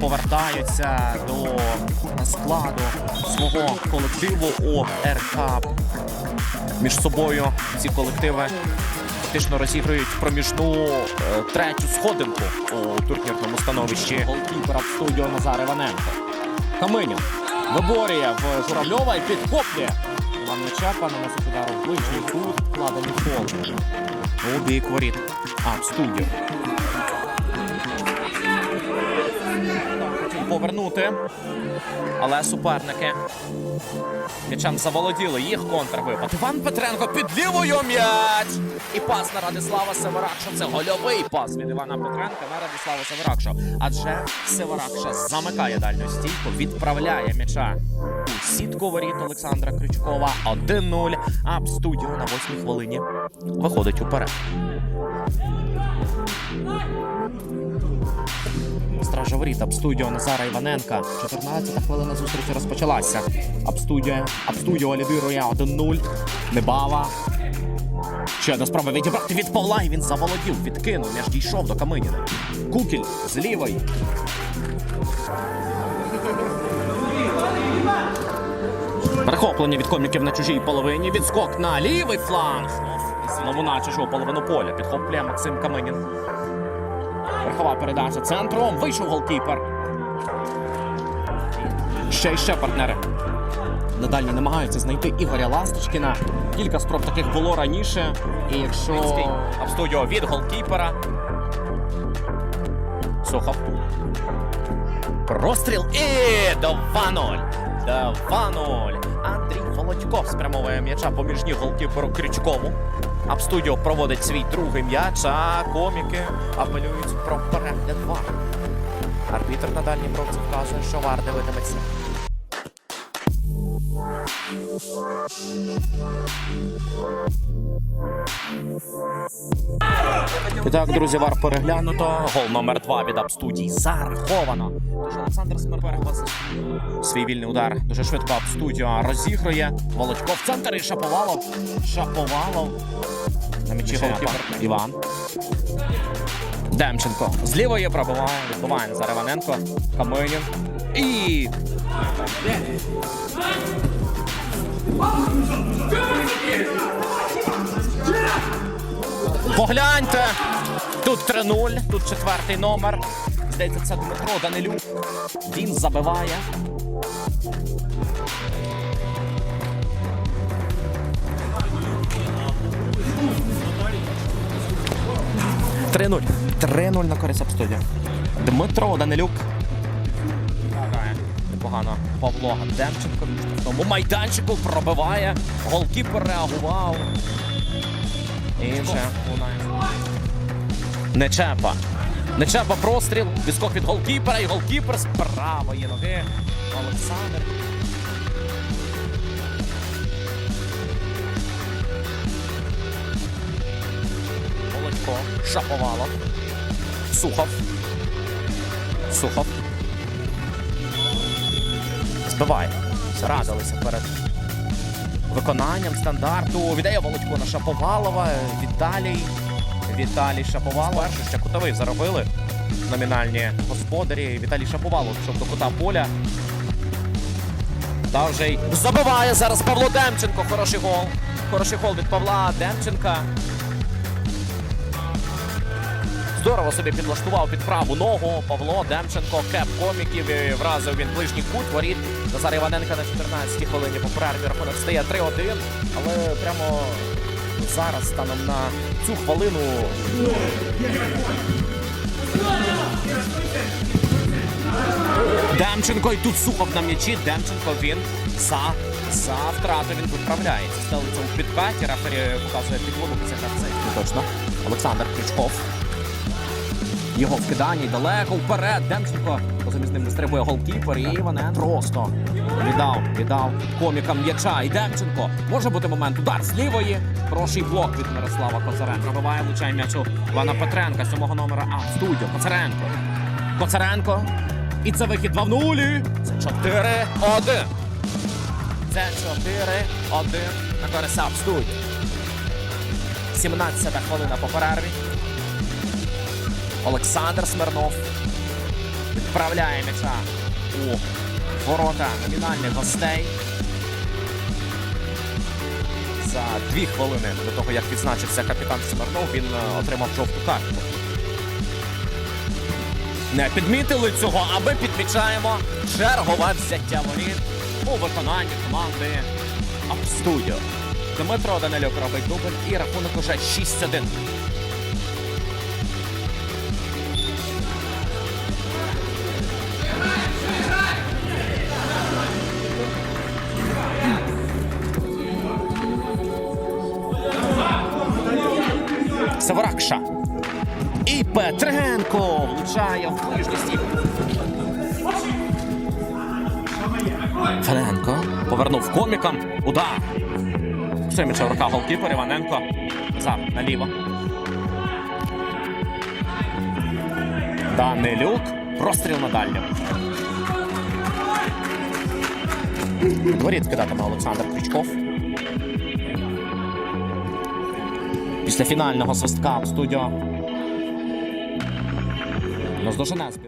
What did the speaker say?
повертаються до складу свого колективу ОРК. Між собою ці колективи фактично розігрують проміжну е, третю сходинку у турнірному становищі. Голкіпера в студіо Назар Іваненко. Каминів виборює в Журавльова і підхоплює. Іван Нечепа наносить удар у ближній кут, вкладений фол. У бік воріт. А, в студію. Повернути. Але суперники м'ячем заволоділи. Їх контрвипад. Іван Петренко під лівою м'яч. І пас на Радислава Северакша. Це гольовий пас від Івана Петренка на Радислава Северакша. Адже Северакша замикає дальню стійку, відправляє м'яча у сітку воріт Олександра Крючкова. 1-0. А в студію на восьмій хвилині виходить уперед. Стража воріт, Абстудіо Назара Іваненка. 14-та хвилина зустрічі розпочалася. Абстудіо, Абстудіо лідирує 1-0. Небава. Ще одна спроба відібрати від Павла, і він заволодів, відкинув, м'яч дійшов до Каминіна. Кукіль з лівої. Перехоплення від коміків на чужій половині. Відскок на лівий фланг. Знову на чужу половину поля. Підхоплює Максим Каминін. Верхова передача центром. Вийшов голкіпер. Ще й ще партнери. Надалі намагаються знайти Ігоря Ласточкіна. Кілька спроб таких було раніше. І якщо Абстудіо від голкіпера. Сухов. Простріл і 2-0. 2-0. Андрій Володьков спрямовує м'яча поміж ніг голкіперу Крючкову. Абстудіо проводить свій другий м'яч, а коміки апелюють про перегляд вар. Арбітр на дальній бровці вказує, що вар дивитиметься. І так, друзі, вар переглянуто. Гол номер два від Абстудії зараховано. Тож Олександр Смирпереглас свій вільний удар. Дуже швидко Абстудіо розігрує. Волочков в центр і Шаповалов. Шаповалов. На м'ячі голкіпер Іван. Демченко. З лівої пробиває. Відбиває Назар Іваненко. Каминін. І. Погляньте. Тут 3-0, тут четвертий номер. Здається, це Дмитро Данилюк. Він забиває. Три-нуль. 3-0 на користь Абстудія. Дмитро Данилюк. Непогано. Павло Демченко в штрафному майданчику пробиває. Голкіпер реагував. І вже лунає. Нечепа. Нечепа простріл. Відскок від голкіпера і голкіпер з правої ноги. Олександр. Володько. Шаповалов. Сухов. Сухов. Збиває. Зрадилися перед виконанням стандарту. Віддає Володько на Шаповалова. Віталій. Віталій Шаповалов. Перше ще кутовий заробили. Номінальні господарі. Віталій Шаповалов пішов до кута поля. Та вже й забиває зараз Павло Демченко. Хороший гол. Хороший гол від Павла Демченка. Здорово собі підлаштував під праву ногу. Павло Демченко, кеп коміків. і Вразив він ближній кут. Воріт Назар Іваненка на 14-й хвилині по перерві рахунок стає 3-1. Але прямо зараз станом на цю хвилину. Демченко і тут Сухов на м'ячі. Демченко він за, за втрату він виправляється. Стелиться у підкаті. Рефері показує підводу гравця. Точно. Олександр Крючков. Його вкидання далеко вперед. Демченко разом із ним вистрибує голкіпер. І Іванен просто віддав, віддав комікам м'яча. І Демченко. Може бути момент. Удар з лівої. Хороший блок від Мирослава Коцаренка. Пробиває влучає м'ячу Івана Петренка, сьомого номера. А, в студію. Коцаренко. Коцаренко. І це вихід 2 в нулі. Це 4-1. Це 4-1 на користь в студії. 17-та хвилина по перерві. Олександр Смирнов відправляє м'яча у ворота номінальних гостей. За дві хвилини до того, як відзначився капітан Смирнов, він е, отримав жовту картку. Не підмітили цього, аби підмічаємо чергове взяття воріт у виконанні команди Апстудіо. Дмитро Данилюк робить дубль і рахунок уже 6-1. Савракша. І Петренко влучає в ближній. Феденко повернув комікам. Удар. Все м'яча в руках голкіпер Іваненко. Назад наліво. Данилюк. Простріл на дальню. Дворіт кидатиме Олександр Крючков. Після фінального свистка студіо. Наздожене збір.